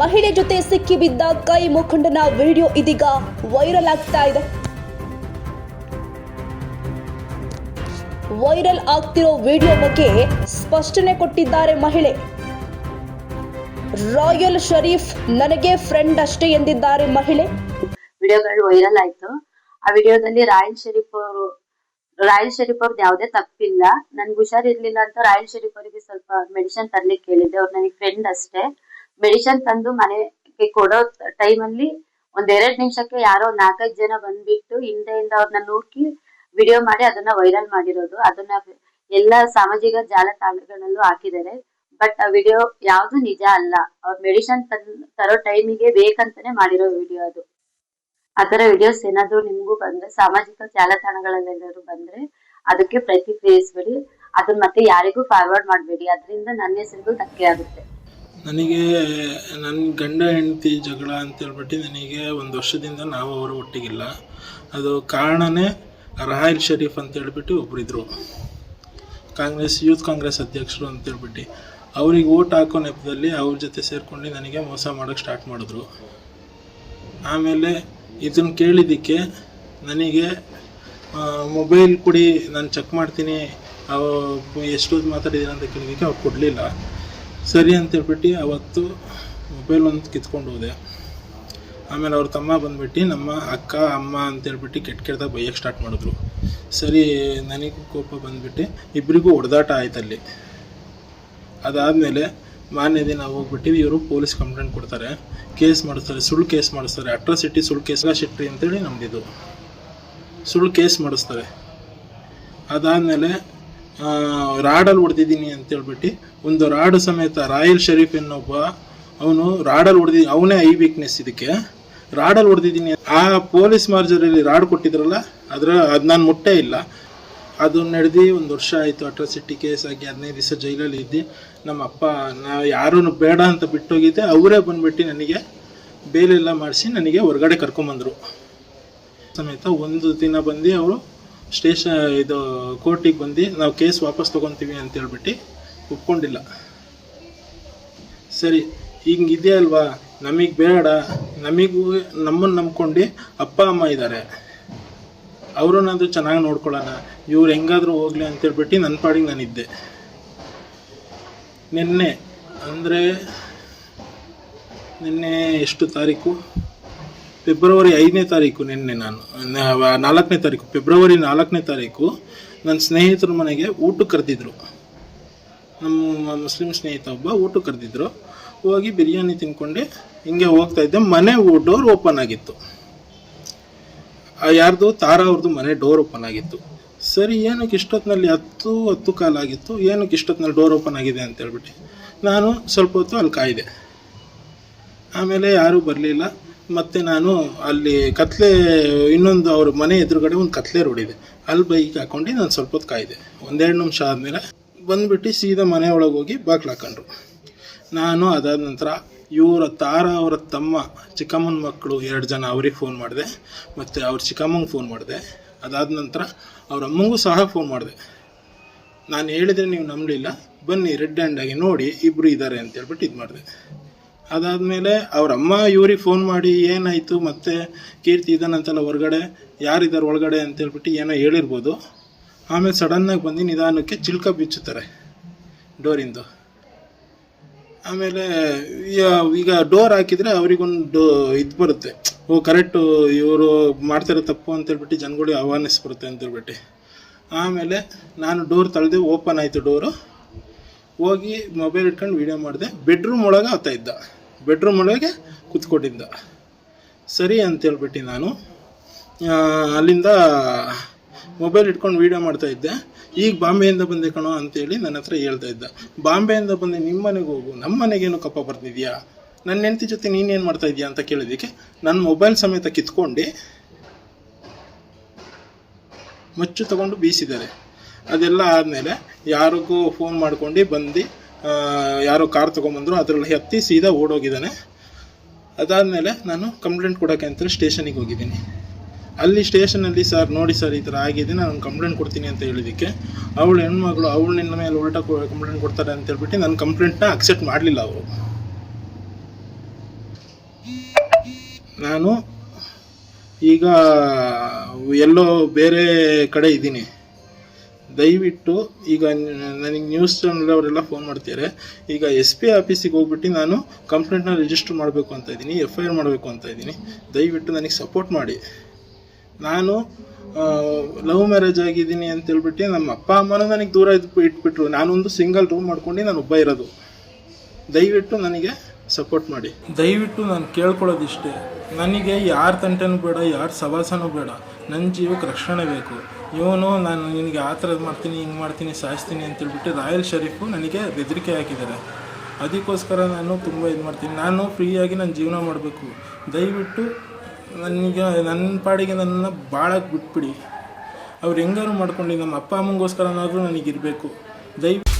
ಮಹಿಳೆ ಜೊತೆ ಸಿಕ್ಕಿಬಿದ್ದ ಕೈ ಮುಖಂಡನ ವಿಡಿಯೋ ಇದೀಗ ವೈರಲ್ ಆಗ್ತಾ ಇದೆ. ವೈರಲ್ ಆಗ್ತಿರೋ ವಿಡಿಯೋ ಬಗ್ಗೆ ಸ್ಪಷ್ಟನೆ ಕೊಟ್ಟಿದ್ದಾರೆ ಮಹಿಳೆ. ರಾಯಲ್ ಶರೀಫ್ ನನಗೆ ಫ್ರೆಂಡ್ ಅಷ್ಟೇ ಎಂದಿದ್ದಾರೆ ಮಹಿಳೆ. ವಿಡಿಯೋಗಳು ವೈರಲ್ ಆಯ್ತು. ಆ ವಿಡಿಯೋದಲ್ಲಿ ರಾಯಲ್ ಶರೀಫ್ ಅವರು, ರಾಯಲ್ ಶರೀಫ್ ಅವ್ರದ್ದು ಯಾವುದೇ ತಪ್ಪಿಲ್ಲ. ನನ್ಗೆ ಹುಷಾರಿರ್ಲಿಲ್ಲ ಅಂತ ರಾಯಲ್ ಶರೀಫ್ ಅವರಿಗೆ ಸ್ವಲ್ಪ ಮೆಡಿಸಿನ್ ತರ್ಲಿಕ್ಕೆ ಕೇಳಿದ್ದೆ ಅವ್ರು ನನಗೆ ಫ್ರೆಂಡ್ ಅಷ್ಟೇ. ಮೆಡಿಸಿನ್ ತಂದು ಮನೆಗೆ ಕೊಡೋ ಟೈಮಲ್ಲಿ ಒಂದ್ ಎರಡ್ ನಿಮಿಷಕ್ಕೆ ಯಾರೋ ನಾಲ್ಕೈದು ಜನ ಬಂದ್ಬಿಟ್ಟು ಹಿಂದೆಯಿಂದ ಅವ್ರನ್ನ ನೂಕಿ ವಿಡಿಯೋ ಮಾಡಿ ಅದನ್ನ ವೈರಲ್ ಮಾಡಿರೋದು. ಅದನ್ನ ಎಲ್ಲ ಸಾಮಾಜಿಕ ಜಾಲತಾಣಗಳಲ್ಲೂ ಹಾಕಿದ್ದಾರೆ. ಬಟ್ ಆ ವಿಡಿಯೋ ಯಾವ್ದು ನಿಜ ಅಲ್ಲ. ಅವ್ರ ಮೆಡಿಸಿನ್ ತರೋ ಟೈಮಿಗೆ ಬೇಕಂತಾನೆ ಮಾಡಿರೋ ವಿಡಿಯೋ ಅದು. ಆತರ ವಿಡಿಯೋಸ್ ಏನಾದ್ರು ನಿಮ್ಗೂ ಬಂದ್ರೆ, ಸಾಮಾಜಿಕ ಜಾಲತಾಣಗಳಲ್ಲೆಲ್ಲರೂ ಬಂದ್ರೆ ಅದಕ್ಕೆ ಪ್ರತಿಕ್ರಿಯಿಸ್ಬೇಡಿ. ಅದನ್ನ ಮತ್ತೆ ಯಾರಿಗೂ ಫಾರ್ವರ್ಡ್ ಮಾಡಬೇಡಿ. ಅದರಿಂದ ನನ್ನ ಹೆಸರಿಗೂ ಧಕ್ಕೆ ಆಗುತ್ತೆ. ನನಗೆ ನನ್ನ ಗಂಡ ಹೆಂಡತಿ ಜಗಳ ಅಂತ ಹೇಳ್ಬಿಟ್ಟು ನನಗೆ ಒಂದು ವರ್ಷದಿಂದ ನಾವು ಅವರು ಒಟ್ಟಿಗಿಲ್ಲ. ಅದು ಕಾರಣನೇ ರಾಯಲ್ ಶರೀಫ್ ಅಂತ ಹೇಳ್ಬಿಟ್ಟು ಒಬ್ಬರಿದ್ರು ಕಾಂಗ್ರೆಸ್, ಯೂತ್ ಕಾಂಗ್ರೆಸ್ ಅಧ್ಯಕ್ಷರು ಅಂತ ಹೇಳ್ಬಿಟ್ಟು. ಅವ್ರಿಗೆ ಓಟ್ ಹಾಕೋ ನೆಪದಲ್ಲಿ ಅವ್ರ ಜೊತೆ ಸೇರ್ಕೊಂಡು ನನಗೆ ಮೋಸ ಮಾಡೋಕ್ಕೆ ಸ್ಟಾರ್ಟ್ ಮಾಡಿದ್ರು. ಆಮೇಲೆ ಇದನ್ನು ಕೇಳಿದ್ದಕ್ಕೆ ನನಗೆ ಮೊಬೈಲ್ ಕೊಡಿ, ನಾನು ಚೆಕ್ ಮಾಡ್ತೀನಿ, ಅವು ಎಷ್ಟೊತ್ತು ಮಾತಾಡಿದ್ದೀನಿ ಅಂತ ಕೇಳಿದ್ದಕ್ಕೆ ಅವ್ರು ಕೊಡಲಿಲ್ಲ. ಸರಿ ಅಂತ ಹೇಳ್ಬಿಟ್ಟು ಅವತ್ತು ಮೊಬೈಲ್ ಒಂದು ಕಿತ್ಕೊಂಡು ಹೋದೆ. ಆಮೇಲೆ ಅವ್ರ ತಮ್ಮ ಬಂದ್ಬಿಟ್ಟು, ನಮ್ಮ ಅಕ್ಕ, ಅಮ್ಮ ಅಂತ ಹೇಳ್ಬಿಟ್ಟು ಕೆಟ್ಟ ಕೆಟ್ಟದಾಗ ಬೈಯಕ್ಕೆ ಸ್ಟಾರ್ಟ್ ಮಾಡಿದ್ರು. ಸರಿ, ನನಗೆ ಕೋಪ ಬಂದ್ಬಿಟ್ಟು ಇಬ್ಬರಿಗೂ ಹೊಡೆದಾಟ ಆಯ್ತಲ್ಲಿ ಅದಾದಮೇಲೆ ಮಾನ್ಯ ದಿನ ಹೋಗ್ಬಿಟ್ಟು ಇವರು ಪೊಲೀಸ್ ಕಂಪ್ಲೇಂಟ್ ಕೊಡ್ತಾರೆ. ಕೇಸ್ ಮಾಡಿಸ್ತಾರೆ, ಸುಳ್ಳು ಕೇಸ್ ಮಾಡಿಸ್ತಾರೆ. ಅಟ್ರಾಸಿಟಿ ಸುಳ್ಳು ಕೇಸ್ ಶೆಟ್ಟಿ ಅಂತೇಳಿ ನಮ್ದಿದು. ಸುಳ್ಳು ಕೇಸ್ ಮಾಡಿಸ್ತಾರೆ. ಅದಾದಮೇಲೆ ರಾಡಲ್ಲಿ ಹೊಡೆದಿದ್ದೀನಿ ಅಂತೇಳ್ಬಿಟ್ಟು ಒಂದು ರಾಡು ಸಮೇತ ರಾಯಲ್ ಶರೀಫ್ ಎನ್ನೊಬ್ಬ, ಅವನು ರಾಡಲ್ಲಿ ಹೊಡೆದಿ, ಅವನೇ ಐ ವೀಕ್ನೆಸ್ ಇದಕ್ಕೆ. ರಾಡಲ್ಲಿ ಹೊಡೆದಿದ್ದೀನಿ ಆ ಪೊಲೀಸ್ ಮಾರ್ಜರಲ್ಲಿ ರಾಡ್ ಕೊಟ್ಟಿದ್ರಲ್ಲ, ಅದರ, ಅದು ನಾನು ಮುಟ್ಟೇ ಇಲ್ಲ. ಅದು ನಡೆದು ಒಂದು ವರ್ಷ ಆಯಿತು ಅಟ್ರಾಸಿಟಿ ಕೇಸ್ ಆಗಿ ಹದಿನೈದು ದಿವಸ ಜೈಲಲ್ಲಿ ಇದ್ದು. ನಮ್ಮ ಅಪ್ಪ ನಾವು ಯಾರೂ ಬೇಡ ಅಂತ ಬಿಟ್ಟೋಗಿದ್ದೆ, ಅವರೇ ಬಂದುಬಿಟ್ಟು ನನಗೆ ಬೇಲೆಲ್ಲ ಮಾಡಿಸಿ, ನನಗೆ ಹೊರಗಡೆ ಕರ್ಕೊಂಬಂದರು. ಸಮೇತ ಒಂದು ದಿನ ಬಂದು ಅವರು ಸ್ಟೇಷನ್, ಇದು ಕೋರ್ಟಿಗೆ ಬಂದು ನಾವು ಕೇಸ್ ವಾಪಸ್ ತೊಗೊತೀವಿ ಅಂತ ಹೇಳ್ಬಿಟ್ಟು ಒಪ್ಕೊಂಡಿಲ್ಲ. ಸರಿ ಹಿಂಗಿದೆ ಅಲ್ವಾ ನಮಗೆ ಬೇಡ. ನಮಗೂ ನಮ್ಮನ್ನು ನಂಬ್ಕೊಂಡು ಅಪ್ಪ, ಅಮ್ಮ ಇದ್ದಾರೆ ಅವ್ರನ್ನಾದರೂ ಚೆನ್ನಾಗಿ ನೋಡ್ಕೊಳ್ಳೋಣ. ಇವ್ರು ಹೆಂಗಾದರೂ ಹೋಗ್ಲಿ ಅಂತೇಳ್ಬಿಟ್ಟು ನನ್ನ ಪಾಡಿಗೆ ನಾನಿದ್ದೆ. ನಿನ್ನೆ, ಅಂದರೆ ನಿನ್ನೆ ಎಷ್ಟು ತಾರೀಕು? ಫೆಬ್ರವರಿ ಐದನೇ ತಾರೀಕು ನಿನ್ನೆ ನಾನು ನಾಲ್ಕನೇ ತಾರೀಕು, ಫೆಬ್ರವರಿ ನಾಲ್ಕನೇ ತಾರೀಕು ನನ್ನ ಸ್ನೇಹಿತರ ಮನೆಗೆ ಊಟಕ್ಕೆ ಕರೆದಿದ್ರು. ನಮ್ಮ ಮುಸ್ಲಿಂ ಸ್ನೇಹಿತ ಒಬ್ಬ ಊಟಕ್ಕೆ ಕರೆದಿದ್ರು. ಹೋಗಿ ಬಿರಿಯಾನಿ ತಿನ್ಕೊಂಡೆ, ಹಿಂಗೆ ಹೋಗ್ತಾ ಇದ್ದೆ. ಮನೆ ಡೋರ್ ಓಪನ್ ಆಗಿತ್ತು. ಯಾರ್ದು? ತಾರಾ ಅವ್ರದ್ದು ಮನೆ ಡೋರ್ ಓಪನ್ ಆಗಿತ್ತು. ಸರಿ, ಏನಕ್ಕೆ ಇಷ್ಟೊತ್ತಿನಲ್ಲಿ ಹತ್ತು ಹತ್ತು ಕಾಲಾಗಿತ್ತು ಏನಕ್ಕೆ ಇಷ್ಟೊತ್ತಿನಲ್ಲಿ ಡೋರ್ ಓಪನ್ ಆಗಿದೆ ಅಂತ ಹೇಳ್ಬಿಟ್ಟು, ನಾನು ಸ್ವಲ್ಪ ಹೊತ್ತು ಅಲ್ಲಿ ಕಾಯ್ದೆ. ಆಮೇಲೆ ಯಾರೂ ಬರಲಿಲ್ಲ. ಮತ್ತು ನಾನು ಅಲ್ಲಿ ಕತ್ಲೆ, ಇನ್ನೊಂದು ಅವ್ರ ಮನೆ ಎದುರುಗಡೆ ಒಂದು ಕತ್ಲೆ ರೋಡ್ ಇದೆ. ಅಲ್ಲಿ ಬೈಕ್ ಹಾಕೊಂಡು ನಾನು ಸ್ವಲ್ಪ ಹೊತ್ತು ಕಾಯ್ದೆ. ಒಂದೆರಡು ನಿಮಿಷ ಆದಮೇಲೆ ಬಂದ್ಬಿಟ್ಟು ಸೀದಾ ಮನೆ ಹೋಗಿ ಬಾಗ್ಲು ಹಾಕೊಂಡ್ರು. ನಾನು ಅದಾದ ನಂತರ ಇವರ ತಾರ ಅವರ ತಮ್ಮ, ಚಿಕ್ಕಮ್ಮನ ಮಕ್ಕಳು ಎರಡು ಜನ ಅವ್ರಿಗೆ ಫೋನ್ ಮಾಡಿದೆ. ಮತ್ತು ಅವ್ರ ಚಿಕ್ಕಮ್ಮಂಗೆ ಫೋನ್ ಮಾಡಿದೆ. ಅದಾದ ನಂತರ ಅವ್ರ ಅಮ್ಮಂಗೂ ಸಹ ಫೋನ್ ಮಾಡಿದೆ. ನಾನು ಹೇಳಿದರೆ ನೀವು ನಂಬಲಿಲ್ಲ. ಬನ್ನಿ, ರೆಡ್ ಹ್ಯಾಂಡಾಗಿ ನೋಡಿ ಇಬ್ಬರು ಇದ್ದಾರೆ ಅಂತ ಹೇಳ್ಬಿಟ್ಟು ಇದು ಮಾಡಿದೆ ಅದಾದಮೇಲೆ ಅವ್ರ ಅಮ್ಮ ಇವ್ರಿಗೆ ಫೋನ್ ಮಾಡಿ ಏನಾಯಿತು ಮತ್ತೆ ಕೀರ್ತಿ ಇದ್ದಾನಂತಲ್ಲ ಹೊರಗಡೆ ಯಾರಿದ್ದಾರೆ ಒಳಗಡೆ ಅಂತ ಹೇಳ್ಬಿಟ್ಟು ಏನೋ ಹೇಳಿರ್ಬೋದು. ಆಮೇಲೆ ಸಡನ್ನಾಗಿ ಬಂದು ನಿಧಾನಕ್ಕೆ ಚಿಲ್ಕ ಬಿಚ್ಚುತ್ತಾರೆ ಡೋರಿಂದು ಆಮೇಲೆ ಈಗ- ಡೋರ್ ಹಾಕಿದರೆ ಅವ್ರಿಗೊಂದು ಡೋ, ಇದು ಬರುತ್ತೆ. ಓ ಕರೆಕ್ಟು ಇವರು ಮಾಡ್ತಿರೋ ತಪ್ಪು ಅಂತ ಹೇಳ್ಬಿಟ್ಟು ಜನಗಳಿಗೆ ಅವೇರ್ನೆಸ್ ಬರುತ್ತೆ ಅಂತ ಹೇಳ್ಬಿಟ್ಟು. ಆಮೇಲೆ ನಾನು ಡೋರ್ ತಳೆದು ಓಪನ್ ಆಯಿತು ಡೋರು ಹೋಗಿ ಮೊಬೈಲ್ ಇಟ್ಕೊಂಡು ವೀಡಿಯೋ ಮಾಡಿದೆ. ಬೆಡ್ರೂಮ್ ಒಳಗೆ ಆತ ಇದ್ದ. ಬೆಡ್ರೂಮ್ ಒಳಗೆ ಕೂತ್ಕೊಂಡಿದ್ದ. ಸರಿ ಅಂತೇಳ್ಬಿಟ್ಟು ನಾನು. ಅಲ್ಲಿಂದ ಮೊಬೈಲ್ ಇಟ್ಕೊಂಡು ವೀಡಿಯೋ ಮಾಡ್ತಾ ಇದ್ದೆ. ಈಗ ಬಾಂಬೆಯಿಂದ ಬಂದೆ ಕಣೋ ಅಂತೇಳಿ ನನ್ನ ಹತ್ರ ಹೇಳ್ತಾ ಇದ್ದ. ಬಾಂಬೆಯಿಂದ ಬಂದೆ ನಿಮ್ಮ ಮನೆಗೆ ಹೋಗು. ನಮ್ಮ ಮನೆಗೇನು ಕಪ್ಪ ಬರ್ತಿದ್ಯಾ ನನ್ನ ಹೆಂಡತಿ ಜೊತೆ ನೀನೇನು ಮಾಡ್ತಾ ಇದೀಯಾ ಅಂತ ಕೇಳಿದ್ದಕ್ಕೆ ನನ್ನ ಮೊಬೈಲ್ ಸಮೇತ ಕಿತ್ಕೊಂಡು ಮಚ್ಚು ತಗೊಂಡು ಬೀಸಿದ್ದಾರೆ. ಅದೆಲ್ಲ ಆದಮೇಲೆ ಯಾರಿಗೂ ಫೋನ್ ಮಾಡ್ಕೊಂಡು ಬಂದು ಯಾರೋ ಕಾರ್ ತೊಗೊಂಬಂದ್ರು, ಅದರಲ್ಲಿ ಹತ್ತಿ ಸೀದಾ ಓಡೋಗಿದ್ದಾನೆ. ಅದಾದಮೇಲೆ ನಾನು ಕಂಪ್ಲೇಂಟ್ ಕೊಡೋಕ್ಕೆ ಅಂತ ಸ್ಟೇಷನಿಗೆ ಹೋಗಿದ್ದೀನಿ. ಅಲ್ಲಿ ಸ್ಟೇಷನಲ್ಲಿ ಸರ್ ನೋಡಿ ಸರ್ ಈ ಥರ ಆಗಿದೆ, ನಾನು ಕಂಪ್ಲೇಂಟ್ ಕೊಡ್ತೀನಿ ಅಂತ ಹೇಳಿದ್ದಕ್ಕೆ, ಅವಳು ಹೆಣ್ಮಗಳು, ಅವಳು ನಿನ್ನ ಮೇಲೆ ಉಲ್ಟಾ ಕಂಪ್ಲೇಂಟ್ ಕೊಡ್ತಾರೆ ಅಂತ ಹೇಳ್ಬಿಟ್ಟು ನನ್ನ ಕಂಪ್ಲೇಂಟ್ನ ಅಕ್ಸೆಪ್ಟ್ ಮಾಡಲಿಲ್ಲ ಅವರು. ನಾನು ಈಗ ಎಲ್ಲೋ ಬೇರೆ ಕಡೆ ಇದ್ದೀನಿ. ದಯವಿಟ್ಟು ಈಗ ನನಗೆ ನ್ಯೂಸ್ ಚಾನಲ್ ಅವರೆಲ್ಲ ಫೋನ್ ಮಾಡ್ತಿದ್ದಾರೆ ಈಗ ಎಸ್ ಪಿ ಆಫೀಸಿಗೆ ಹೋಗ್ಬಿಟ್ಟು ನಾನು ಕಂಪ್ಲೇಂಟ್ನ ರಿಜಿಸ್ಟರ್ ಮಾಡಬೇಕು ಅಂತ ಇದ್ದೀನಿ ಎಫ್ ಐ ಆರ್ ಮಾಡಬೇಕು ಅಂತ ಇದ್ದೀನಿ. ದಯವಿಟ್ಟು ನನಗೆ ಸಪೋರ್ಟ್ ಮಾಡಿ. ನಾನು ಲವ್ ಮ್ಯಾರೇಜ್ ಆಗಿದ್ದೀನಿ ಅಂತ ಹೇಳ್ಬಿಟ್ಟು ನಮ್ಮ ಅಪ್ಪ, ಅಮ್ಮನೂ ನನಗೆ ದೂರ ಇದ್, ಇಟ್ಬಿಟ್ರು. ನಾನೊಂದು ಸಿಂಗಲ್ ರೂಮ್ ಮಾಡ್ಕೊಂಡು ನಾನು ಒಬ್ಬ ಇರೋದು. ದಯವಿಟ್ಟು ನನಗೆ ಸಪೋರ್ಟ್ ಮಾಡಿ. ದಯವಿಟ್ಟು ನಾನು ಕೇಳ್ಕೊಳ್ಳೋದಿಷ್ಟೇ. ನನಗೆ ಯಾರ ತಂಟೆನೂ ಬೇಡ, ಯಾರ ಸವಾಸನೂ ಬೇಡ. ನನ್ನ ಜೀವಕ್ಕೆ ರಕ್ಷಣೆ ಬೇಕು. ಇವನು, ನಾನು ನಿನಗೆ ಆ ಥರದ್ದು ಮಾಡ್ತೀನಿ, ಹಿಂಗೆ ಮಾಡ್ತೀನಿ, ಸಾಯಿಸ್ತೀನಿ ಅಂತೇಳ್ಬಿಟ್ಟು ರಾಯಲ್ ಶರೀಫು ನನಗೆ ಬೆದರಿಕೆ ಹಾಕಿದ್ದಾರೆ. ಅದಕ್ಕೋಸ್ಕರ ನಾನು ತುಂಬ ಇದು ಮಾಡ್ತೀನಿ. ನಾನು ಫ್ರೀಯಾಗಿ ನನ್ನ ಜೀವನ ಮಾಡಬೇಕು. ದಯವಿಟ್ಟು ನನಗೆ ನನ್ನ ಪಾಡಿಗೆ ನನ್ನ ಬಾಳಕ್ಕೆ ಬಿಟ್ಬಿಡಿ. ಅವ್ರು ಹೆಂಗಾರು ಮಾಡ್ಕೊಂಡು ನಮ್ಮ ಅಪ್ಪ ಅಮ್ಮಂಗೋಸ್ಕರನಾದರೂ ನನಗಿರಬೇಕು ದಯವಿಟ್ಟು